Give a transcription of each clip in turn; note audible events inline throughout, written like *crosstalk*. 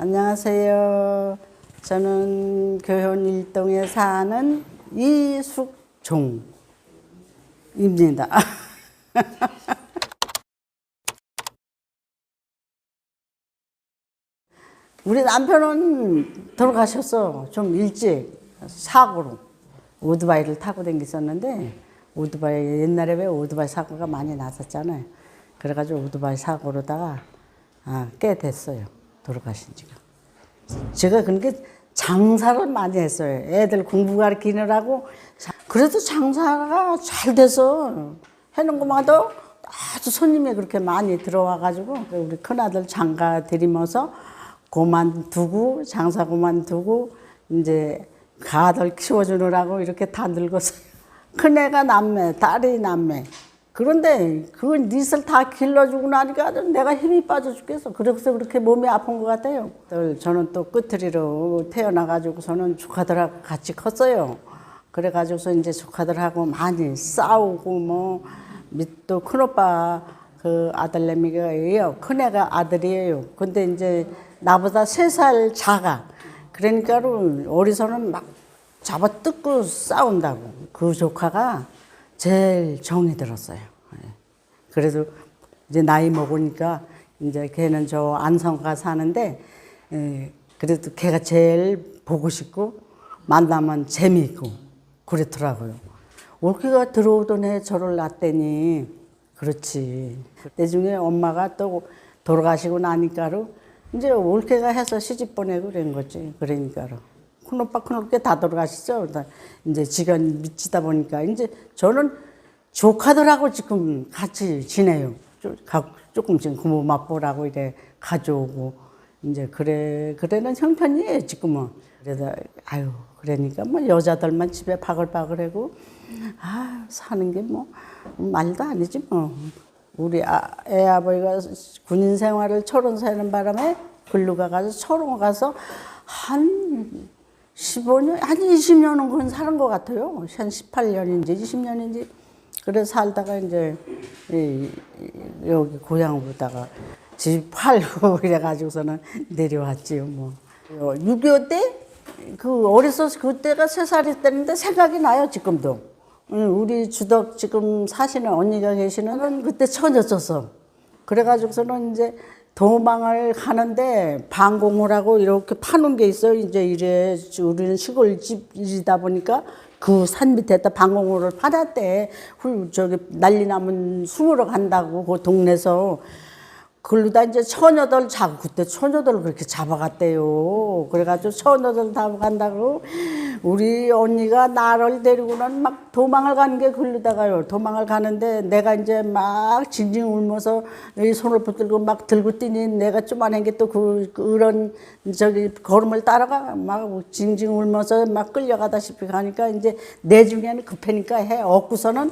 안녕하세요. 저는 교현 일동에 사는 이숙종입니다. *laughs* 우리 남편은 돌아가셨어. 좀 일찍 사고로 오토바이를 타고 다녔었는데 오토바이 옛날에 왜 오토바이 사고가 많이 났었잖아요. 그래가지고 오토바이 사고로다가 아, 꽤 됐어요. 돌아가신 지가. 제가 그러니까 장사를 많이 했어요. 애들 공부 가르치느라고. 자- 그래도 장사가 잘 돼서 해놓은 것마다 아주 손님이 그렇게 많이 들어와가지고 우리 큰아들 장가 들이면서 그만두고 장사 그만두고 이제 가들 키워주느라고 이렇게 다 늙었어요. *laughs* 큰애가 남매, 딸이 남매. 그런데 그건 닛을 다 길러주고 나니까 내가 힘이 빠져 죽겠어. 그래서 그렇게 몸이 아픈 것 같아요. 또 저는 또 끝트리로 태어나가지고서는 조카들하고 같이 컸어요. 그래가지고서 이제 조카들하고 많이 싸우고 뭐, 밑도 큰오빠 그 아들내미가예요. 큰애가 아들이에요. 근데 이제 나보다 세 살 작아. 그러니까 어리서는 막 잡아 뜯고 싸운다고. 그 조카가 제일 정이 들었어요. 예. 그래도 이제 나이 먹으니까 이제 걔는 저 안성가 사는데 예, 그래도 걔가 제일 보고 싶고 만나면 재미있고 그렇더라고요. 올케가 들어오던 해 저를 낳더니 그렇지. 그때 중에 엄마가 또 돌아가시고 나니까로 이제 올케가 해서 시집 보내고 그런 거지. 그러니까로. 큰 오빠 큰 오빠 다 돌아가시죠. 이제 지간 미치다 보니까 이제 저는 조카들하고 지금 같이 지내요. 조- 가- 조금씩 부모 맛보라고 이래 가져오고 이제 그래 그래는 형편이에요 지금은. 그래도 아유 그러니까 뭐 여자들만 집에 바글바글하고 아 사는 게 뭐 말도 아니지 뭐. 우리 아, 애 아버지가 군인 생활을 철원 사는 바람에 글로 가가지고 철원 가서 한 15년, 한 20년은 그건 사는 것 같아요. 한 18년인지 20년인지. 그래서 살다가 이제 이- 이- 여기 고향으로다가 집 팔고 *laughs* 이래가지고서는 내려왔지요, 뭐. 6.25 때? 그 어려서 그때가 세 살이 때는데 생각이 나요, 지금도. 응, 우리 주덕 지금 사시는 언니가 계시는 그때 처녀였어. 그래가지고서는 이제 도망을 가는데 방공을 하고 이렇게 파는 게 있어요. 이제 이래 우리는 시골집이다 보니까 그 산 밑에다 방공호를 팔았대. 훌 저기 난리 나면 숨으러 간다고 그 동네에서. 그러다 이제 처녀들 잡 그때 처녀들 그렇게 잡아갔대요. 그래가지고 처녀들 잡아간다고 우리 언니가 나를 데리고는 막 도망을 가는 게 걸리다가요. 도망을 가는데 내가 이제 막 징징 울면서 이 손을 붙들고 막 들고 뛰니 내가 쪼만한 게또 그 그런 저기 걸음을 따라가 막 징징 울면서 막 끌려가다시피 가니까 이제 내 중에는 급하니까 해 얻고서는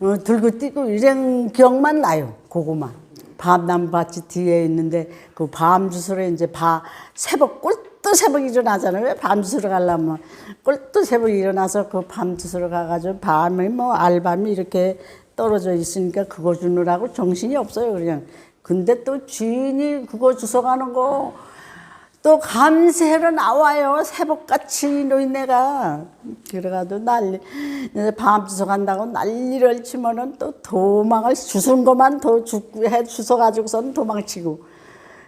어, 들고 뛰고 이런 기억만 나요. 그거만. 밤남밭이 뒤에 있는데 그 밤 주스러 이제 바 새벽 꿀도 새벽 일어나잖아요. 왜 밤 주스러 가려면 꿀도 새벽 일어나서 그 밤 주스러 가가지고 밤에 뭐 알밤이 이렇게 떨어져 있으니까 그거 주느라고 정신이 없어요. 그냥. 근데 또 주인이 그거 주워 가는 거 또 감새로 나와요. 새벽같이 노인네가. 그래가지고 난리, 이제 밤 주워 간다고 난리를 치면은 또 도망을 주순 것만 더 죽고 해 주워가지고서는 도망치고.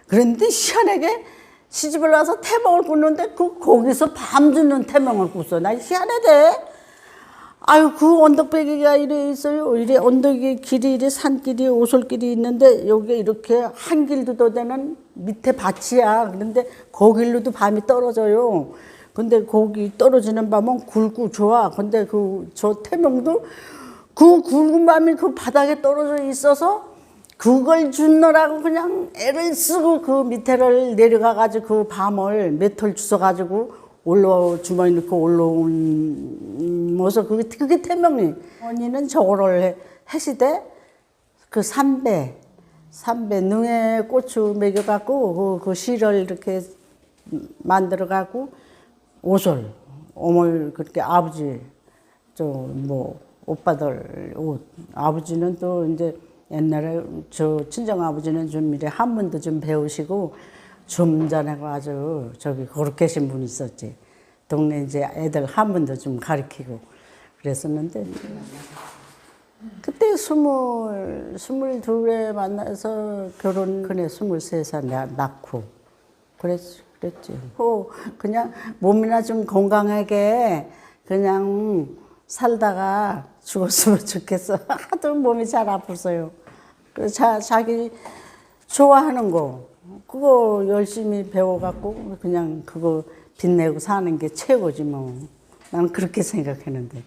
그런데 희한하게 시집을 와서 태몽을 꾸는데 그 거기서 밤 주는 태몽을 꿨어. 나 희한하대. 아유 그 언덕배기가 이래 있어요. 이래 언덕이 길이 이래 산길이 오솔길이 있는데 여기 이렇게 한 길도 더 되는 밑에 밭이야. 그런데 거길로도 밤이 떨어져요. 근데 거기 떨어지는 밤은 굵고 좋아. 근데 그 저 태명도 그 굵은 밤이 그 바닥에 떨어져 있어서 그걸 주느라고 그냥 애를 쓰고 그 밑에를 내려가가지고 그 밤을 몇털 주워가지고 올라 주머니 넣고 올라온 모서 그게 그게 태명이. 언니는 저거를 해- 하시되 그 삼배 삼배 능에 고추 먹여갖고 그, 그 실을 이렇게 만들어갖고 옷을 어머니 그렇게 아버지 저뭐 오빠들 옷. 아버지는 또 이제 옛날에 저 친정 아버지는 좀 이래 한문도 좀 배우시고 좀 전에 아주 저기 거룩 계신 분이 있었지. 동네 이제 애들 한 분도 좀 가르치고 그랬었는데 그때 스물 스물둘에 만나서 결혼 그네 스물세 살 낳고 그랬 그랬지. 어, 그냥 몸이나 좀 건강하게 그냥 살다가 죽었으면 좋겠어. *laughs* 하도 몸이 잘. 그 자, 자기 좋아하는 거 그거 열심히 배워갖고 그냥 그거 빛내고 사는 게 최고지 뭐. 나는 그렇게 생각했는데.